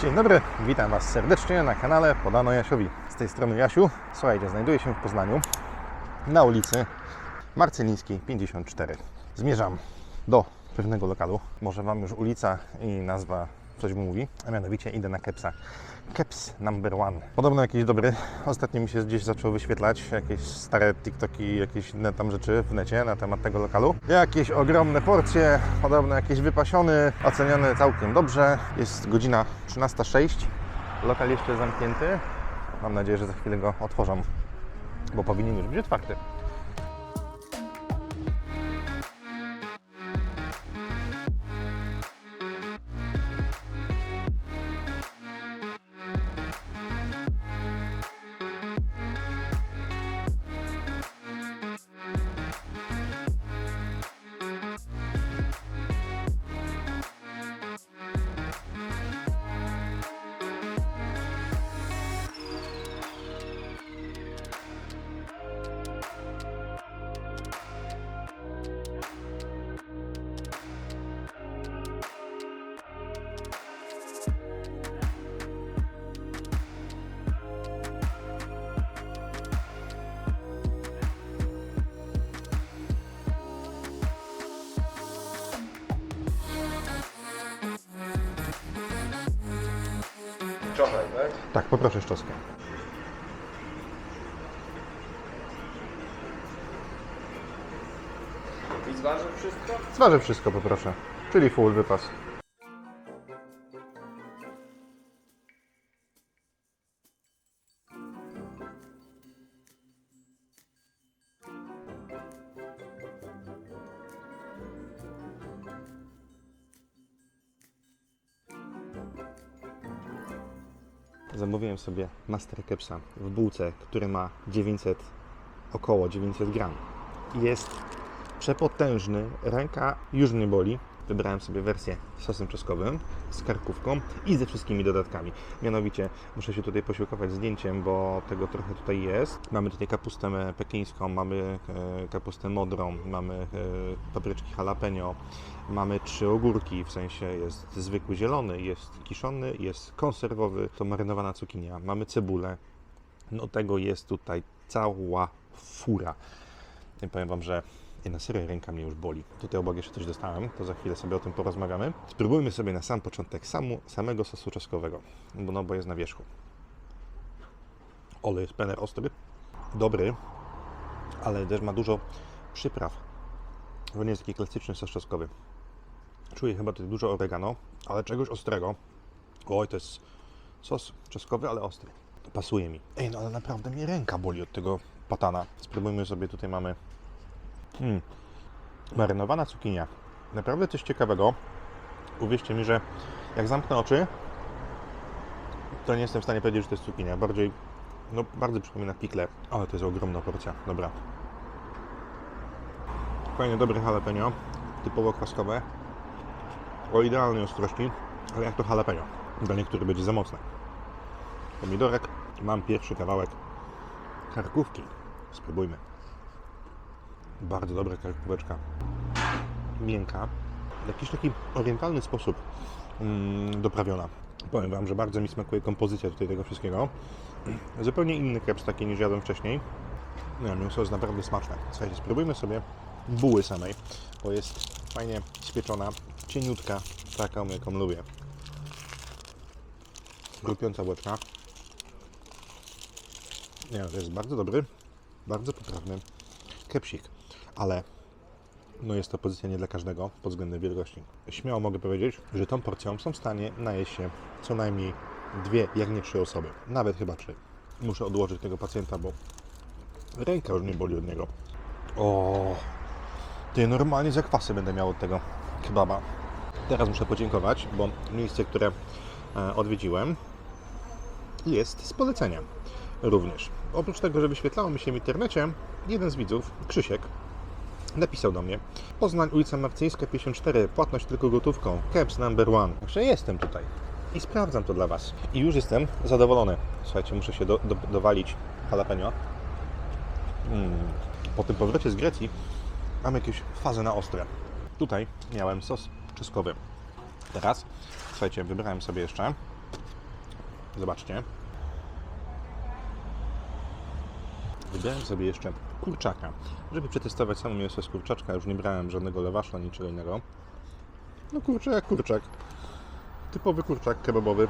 Dzień dobry, witam Was serdecznie na kanale Podano Jasiowi. Z tej strony Jasiu. Słuchajcie, znajduję się w Poznaniu na ulicy Marcelińskiej 54. Zmierzam do pewnego lokalu. Może Wam już ulica i nazwa coś mówi, a mianowicie idę na Kepsa. Keps number one. Podobno jakiś dobry. Ostatnio mi się gdzieś zaczął wyświetlać jakieś stare TikToki, jakieś inne tam rzeczy w necie na temat tego lokalu. Jakieś ogromne porcje, podobno jakiś wypasiony, oceniony całkiem dobrze. Jest godzina 13.06. Lokal jeszcze zamknięty. Mam nadzieję, że za chwilę go otworzą, bo powinien już być otwarty. Czosnek, tak? Tak, poproszę szczoskę. I zważył wszystko? Zważę wszystko, poproszę. Czyli full wypas. Zamówiłem sobie Master Kepsa w bułce, który ma 900, około 900 gram. Jest przepotężny, ręka już mnie boli. Wybrałem sobie wersję z sosem czosnkowym, z karkówką i ze wszystkimi dodatkami. Mianowicie muszę się tutaj posiłkować zdjęciem, bo tego trochę tutaj jest. Mamy tutaj kapustę pekińską, mamy e, kapustę modrą, mamy e, papryczki jalapeno, mamy trzy ogórki, w sensie jest zwykły zielony, jest kiszony, jest konserwowy, to marynowana cukinia, mamy cebulę. No tego jest tutaj cała fura. I powiem Wam, że na serio ręka mnie już boli. Tutaj obok jeszcze coś dostałem, to za chwilę sobie o tym porozmawiamy. Spróbujmy sobie na sam początek samu, samego sosu czosnkowego, bo no bo jest na wierzchu. Ole jest pener ostry, dobry, ale też ma dużo przypraw. To nie jest taki klasyczny sos czosnkowy. Czuję chyba tutaj dużo oregano, ale czegoś ostrego. Oj, to jest sos czosnkowy, ale ostry. Pasuje mi. Ej, no ale naprawdę mnie ręka boli od tego patana. Spróbujmy sobie, tutaj mamy Hmm. Marynowana cukinia. Naprawdę coś ciekawego. Uwierzcie mi, że jak zamknę oczy, to nie jestem w stanie powiedzieć, że to jest cukinia. Bardziej, no bardzo przypomina pikle, ale to jest ogromna porcja. Dobra. Fajnie, dobre jalapeno. Typowo kwaskowe. O idealnej ostrości, ale jak to jalapeno. Dla niektórych będzie za mocne. Pomidorek. Mam pierwszy kawałek karkówki. Spróbujmy. Bardzo dobra karkóweczka. Miękka. W jakiś taki orientalny sposób mm, doprawiona. Powiem Wam, że bardzo mi smakuje kompozycja tutaj tego wszystkiego. Zupełnie inny kreps taki niż jadłem wcześniej. No, mięso jest naprawdę smaczne. Słuchajcie, spróbujmy sobie buły samej, bo jest fajnie spieczona, cieniutka, taką jaką lubię. Chrupiąca łebka. Nie, to jest bardzo dobry, bardzo poprawny kepsik, ale no jest to pozycja nie dla każdego pod względem wielkości. Śmiało mogę powiedzieć, że tą porcją są w stanie najeść się co najmniej dwie, jak nie trzy osoby. Nawet chyba trzy. Muszę odłożyć tego pacjenta, bo ręka już mnie boli od niego. O, ty normalnie zakwasy będę miał od tego kebaba. Teraz muszę podziękować, bo miejsce, które e, odwiedziłem jest z polecenia również. Oprócz tego, że wyświetlało mi się w internecie, jeden z widzów, Krzysiek, napisał do mnie Poznań, ulica Marcyńska 54, płatność tylko gotówką, Caps number one. Także jestem tutaj i sprawdzam to dla Was. I już jestem zadowolony. Słuchajcie, muszę się do, do, dowalić jalapeno. Mm. Po tym powrocie z Grecji mam jakieś fazę na ostre. Tutaj miałem sos czosnkowy. Teraz, słuchajcie, wybrałem sobie jeszcze Zobaczcie. Wybrałem sobie jeszcze kurczaka, żeby przetestować samo mięso z kurczaczka. Już nie brałem żadnego lewasza, niczego innego. No kurczak jak kurczak. Typowy kurczak kebabowy.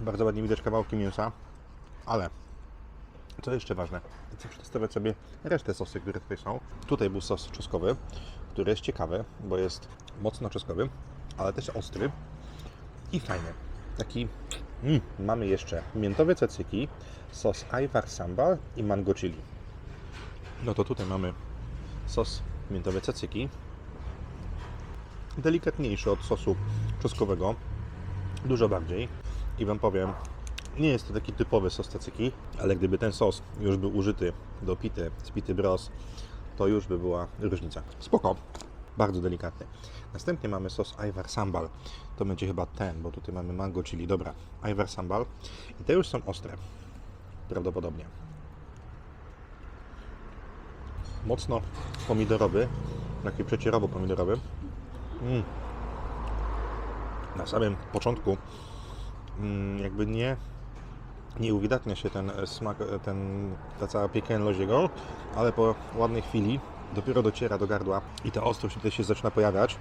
Bardzo ładnie widać kawałki mięsa, ale co jeszcze ważne, chcę przetestować sobie resztę sosy, które tutaj są. Tutaj był sos czosnkowy, który jest ciekawy, bo jest mocno czosnkowy, ale też ostry i fajny. Taki mm, mamy jeszcze miętowe cacyki, sos ajwar sambal i mango chili. No to tutaj mamy sos miętowe cacyki. Delikatniejszy od sosu czosnkowego, dużo bardziej. I Wam powiem, nie jest to taki typowy sos cacyki, ale gdyby ten sos już był użyty do pity, z pity bros, to już by była różnica. Spoko, bardzo delikatny. Następnie mamy sos Ajwar Sambal. To będzie chyba ten, bo tutaj mamy mango chili. Dobra, Ajwar Sambal. I te już są ostre. Prawdopodobnie. Mocno pomidorowy, taki przecierowo-pomidorowy. Mm. Na samym początku mm, jakby nie nie uwidatnia się ten smak, ten, ta cała piekielność jego, ale po ładnej chwili dopiero dociera do gardła i ta ostrość tutaj się zaczyna pojawiać.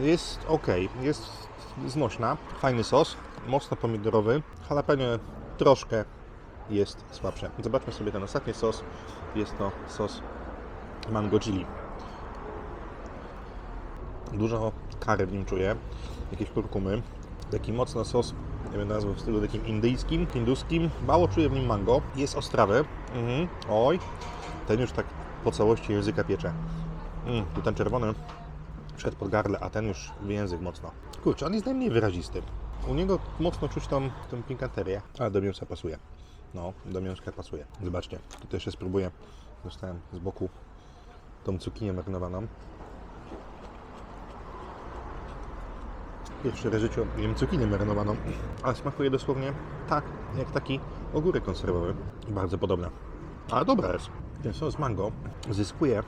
Jest ok, jest znośna, fajny sos, mocno pomidorowy, jalapeno troszkę jest słabsze. Zobaczmy sobie ten ostatni sos, jest to sos mango chili. Dużo kary w nim czuję, jakieś kurkumy, taki mocno sos nie wiem nazwę w stylu takim indyjskim, hinduskim. Mało czuję w nim mango. Jest ostrawy. Mhm. Oj, ten już tak po całości języka piecze. Mm, tu ten czerwony wszedł pod gardle, a ten już w język mocno. Kurczę, on jest najmniej wyrazisty. U niego mocno czuć tą, tą pikanterię, ale do mięsa pasuje. No, do mięska pasuje. Zobaczcie, tutaj jeszcze spróbuję. Dostałem z boku tą cukinię marynowaną. Pierwszy raz w życiu jem cukinię marynowaną, ale smakuje dosłownie tak, jak taki ogórek konserwowy. Bardzo podobna. Ale dobra jest. Ten sos mango zyskuje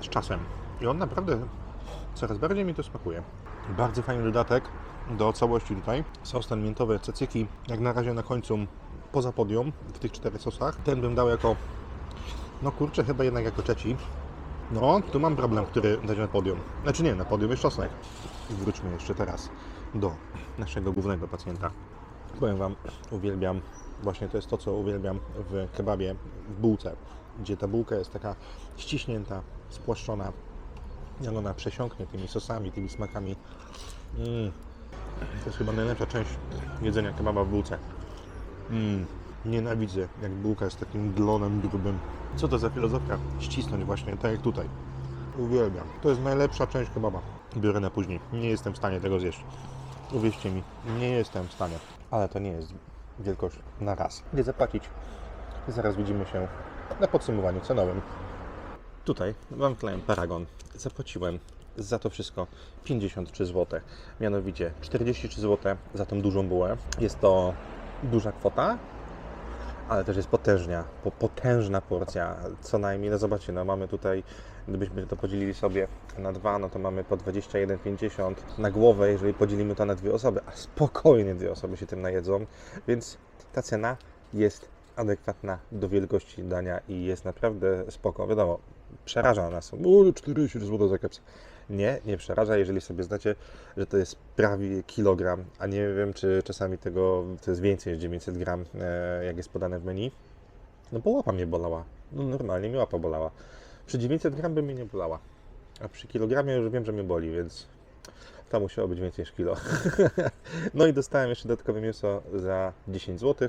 z czasem. I on naprawdę coraz bardziej mi to smakuje. Bardzo fajny dodatek do całości tutaj. Sos ten miętowy, cacyki, jak na razie na końcu poza podium w tych czterech sosach. Ten bym dał jako, no kurczę, chyba jednak jako trzeci. No, tu mam problem, który dać na podium. Znaczy nie, na podium jest czosnek. Wróćmy jeszcze teraz do naszego głównego pacjenta. Powiem Wam, uwielbiam, właśnie to jest to, co uwielbiam w kebabie, w bułce, gdzie ta bułka jest taka ściśnięta, spłaszczona, jak ona przesiąknie tymi sosami, tymi smakami. Mm. To jest chyba najlepsza część jedzenia kebaba w bułce. Mm. Nienawidzę, jak bułka jest takim glonem grubym. Co to za filozofia? Ścisnąć właśnie, tak jak tutaj. Uwielbiam. To jest najlepsza część kebaba. Biorę na później. Nie jestem w stanie tego zjeść. Uwierzcie mi, nie jestem w stanie. Ale to nie jest wielkość na raz. Gdzie zapłacić? Zaraz widzimy się na podsumowaniu cenowym. Tutaj mam klient Paragon. Zapłaciłem za to wszystko 53 zł. Mianowicie 43 zł za tą dużą bułę. Jest to duża kwota, ale też jest potężna, po, potężna porcja, co najmniej, no zobaczcie, no mamy tutaj, gdybyśmy to podzielili sobie na dwa, no to mamy po 21,50 na głowę, jeżeli podzielimy to na dwie osoby, a spokojnie dwie osoby się tym najedzą, więc ta cena jest adekwatna do wielkości dania i jest naprawdę spoko, wiadomo, przeraża nas, o 40 zł za kepsa. Nie, nie przeraża, jeżeli sobie znacie, że to jest prawie kilogram, a nie wiem, czy czasami tego to jest więcej niż 900 gram, e, jak jest podane w menu. No bo łapa mnie bolała. No normalnie mi łapa bolała. Przy 900 gram by mnie nie bolała. A przy kilogramie już wiem, że mnie boli, więc to musiało być więcej niż kilo. no i dostałem jeszcze dodatkowe mięso za 10 zł.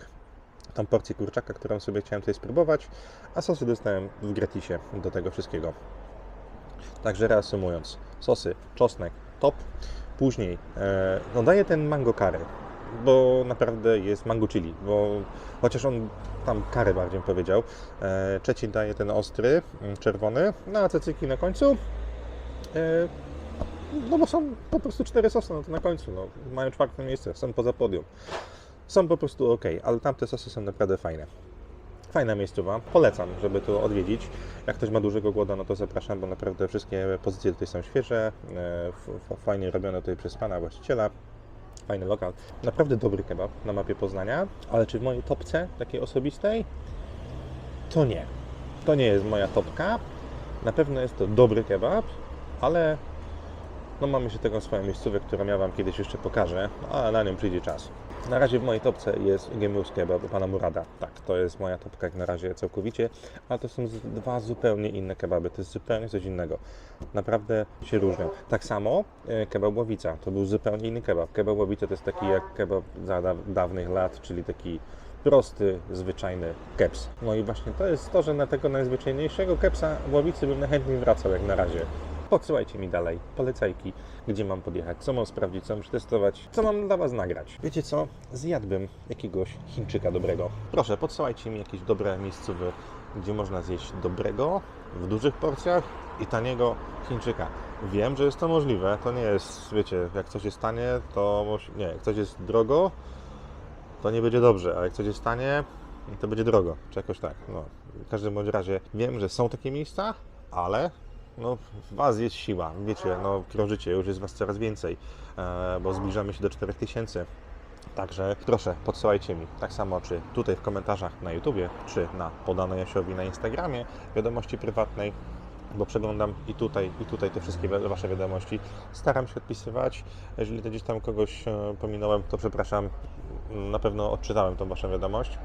Tą porcję kurczaka, którą sobie chciałem tutaj spróbować, a sosy dostałem w gratisie do tego wszystkiego. Także reasumując, sosy, czosnek, top. Później e, no daję ten mango curry, bo naprawdę jest mango chili, bo chociaż on tam karę bardziej powiedział. E, trzeci daje ten ostry, mm, czerwony, no a cacyki na końcu. E, no bo są po prostu cztery sosy no to na końcu, no, mają czwarte miejsce, są poza podium. Są po prostu ok, ale tamte sosy są naprawdę fajne. Fajna miejscowa, polecam, żeby tu odwiedzić. Jak ktoś ma dużego głodu, no to zapraszam, bo naprawdę wszystkie pozycje tutaj są świeże, e, fajnie robione tutaj przez pana właściciela. fajny lokal. Naprawdę dobry kebab na mapie Poznania, ale czy w mojej topce takiej osobistej? To nie. To nie jest moja topka. Na pewno jest to dobry kebab, ale no mamy się taką swoją miejscówkę, którą ja Wam kiedyś jeszcze pokażę, ale na nią przyjdzie czas. Na razie w mojej topce jest Gemurus Kebab Pana Murada. Tak, to jest moja topka jak na razie całkowicie, ale to są dwa zupełnie inne kebaby, to jest zupełnie coś innego. Naprawdę się różnią. Tak samo e, kebab Ławica, to był zupełnie inny kebab. Kebab Ławica to jest taki jak kebab za da dawnych lat, czyli taki prosty, zwyczajny keps. No i właśnie to jest to, że na tego najzwyczajniejszego kepsa w bym najchętniej wracał jak na razie. Podsyłajcie mi dalej polecajki, gdzie mam podjechać, co mam sprawdzić, co mam przetestować, co mam dla Was nagrać. Wiecie co? Zjadłbym jakiegoś Chińczyka dobrego. Proszę, podsyłajcie mi jakieś dobre miejscowe, gdzie można zjeść dobrego, w dużych porcjach i taniego Chińczyka. Wiem, że jest to możliwe. To nie jest, wiecie, jak coś jest tanie, to nie, jak coś jest drogo, to nie będzie dobrze, a jak coś jest tanie, to będzie drogo, czy jakoś tak. No, w każdym bądź razie wiem, że są takie miejsca, ale no, w Was jest siła. Wiecie, no, krążycie, już jest Was coraz więcej, e, bo zbliżamy się do 4000. Także proszę, podsyłajcie mi tak samo, czy tutaj w komentarzach na YouTubie, czy na podane Jasiowi na Instagramie wiadomości prywatnej, bo przeglądam i tutaj, i tutaj te wszystkie Wasze wiadomości. Staram się odpisywać. Jeżeli gdzieś tam kogoś e, pominąłem, to przepraszam. Na pewno odczytałem tą Waszą wiadomość.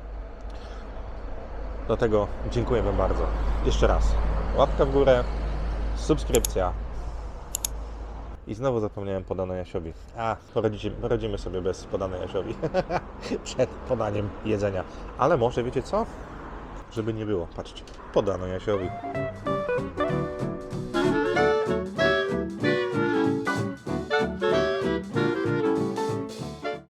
Dlatego dziękuję Wam bardzo. Jeszcze raz. Łapka w górę, subskrypcja. I znowu zapomniałem podane Jasiowi. A, poradzicie, poradzimy sobie bez podane Jasiowi. Przed podaniem jedzenia. Ale może wiecie co? Żeby nie było. Patrzcie, podano Jasiowi.